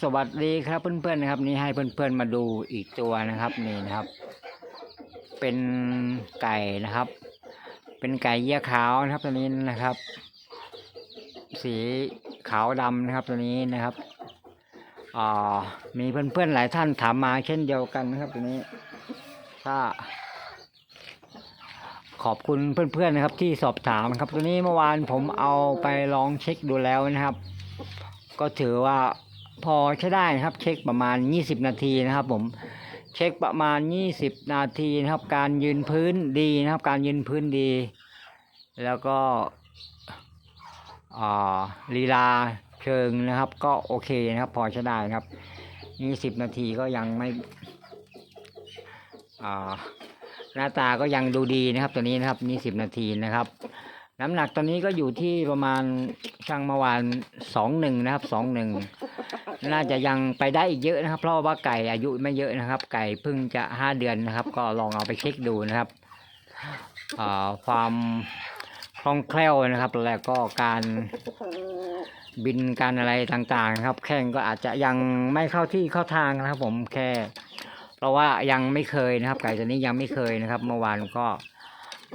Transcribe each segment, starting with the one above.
สวัสดีครับเพื่อนๆนะครับ นี่ให้เพื่อนๆมาดูอีกตัวนะครับนี่นะครับ เป็นไก่นะครับ เป็นไก่เยี่ยขาวนะครับตัวนี้นะครับ สีขาวดำนะครับตัวนี้นะครับอ่ามีเพื่อนๆหลายท่านถามมาเช่นเดียวกันนะครับตัวนี้ถ้าขอบคุณเพื่อนๆนะครับ ที่สอบถามครับตัวนี้เมื่อวานผมเอาไปลองเช็คดูแล้วนะครับ ก็ถือว่า พอใช้ได้นะครับ เช็คประมาณ 20 นาทีนะครับ ผมเช็คประมาณ 20 นาทีนะครับ การยืนพื้นดีนะครับ การยืนพื้นดี แล้วก็ลีลาเชิงนะครับ ก็โอเคนะครับ พอใช้ได้นะครับ 20 นาทีก็ยังไม่หน้าตาก็ยังดูดีนะครับตัวนี้นะครับนี่10นาทีนะครับ น้ำหนักตอนนี้ก็อยู่ที่ประมาณช่างเมื่อวานสองหนึ่งนะครับสองหนึ่ง น่าจะยังไปได้อีกเยอะนะครับ เพราะว่าไก่อายุไม่เยอะนะครับ ไก่เพิ่งจะห้าเดือนนะครับ ก็ลองเอาไปเช็คดูนะครับความคล่องแคล่วนะครับ แล้วก็การบินการอะไรต่างๆครับ แข้งก็อาจจะยังไม่เข้าที่เข้าทางนะครับ ผมแค่ เพราะว่ายังไม่เคยนะครับ ไก่ตัวนี้ยังไม่เคยนะครับ เมื่อวานก็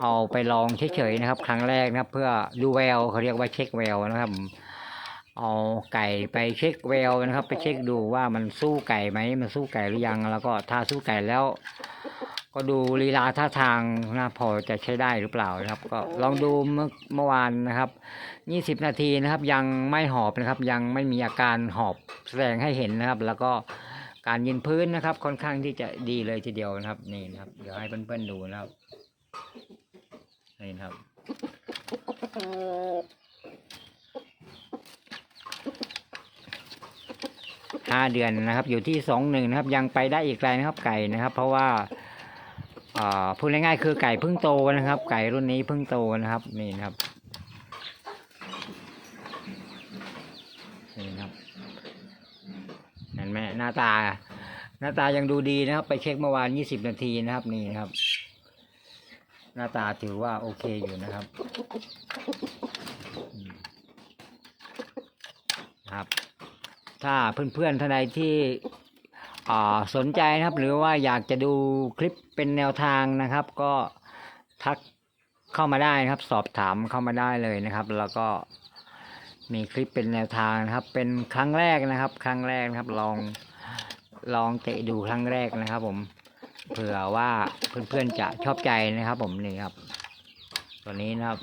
เอาไปลองเฉยๆนะครับ ครั้งแรกนะครับ เพื่อดูแววเขาเรียกว่าเช็คแววนะครับ เอาไก่ไปเช็คแววนะครับ ไปเช็คดูว่ามันสู้ไก่ไหมมันสู้ไก่หรือยัง แล้วก็ถ้าสู้ไก่แล้ว ก็ดูลีลาท่าทางนะพอจะใช้ได้หรือเปล่านะครับ ก็ลองดูเมื่อเมื่อวานนะครับยี่สิบนาทีนะครับ ยังไม่หอบนะครับ ยังไม่มีอาการหอบแสดงให้เห็นนะครับ แล้วก็การยืนพื้นนะครับ ค่อนข้างที่จะดีเลยทีเดียวนะครับนี่นะครับ เดี๋ยวให้เพื่อนๆดูนะครับนี่นะครับ ห้าเดือนนะครับ อยู่ที่สองหนึ่งนะครับ ยังไปได้อีกไกลนะครับไก่นะครับ เพราะว่าพูดง่ายๆคือไก่เพิ่งโตนะครับ ไก่รุ่นนี้เพิ่งโตนะครับนี่นะครับนี่นะครับเห็นไหมหน้าตา หน้าตายังดูดีนะครับ ไปเช็คเมื่อวานยี่สิบนาทีนะครับ นี่นะครับ หน้าตาถือว่าโอเคอยู่นะครับครับ ถ้าเพื่อนๆท่านใดที่สนใจนะครับ หรือว่าอยากจะดูคลิปเป็นแนวทางนะครับ ก็ทักเข้ามาได้นะครับ สอบถามเข้ามาได้เลยนะครับ แล้วก็มีคลิปเป็นแนวทางนะครับ เป็นครั้งแรกนะครับ ครั้งแรกนะครับ ลองลองเตะดูครั้งแรกนะครับ ผมเผื่อว่าเพื่อนๆจะชอบใจนะครับ ผมนี่ครับ ตัวนี้นะครับ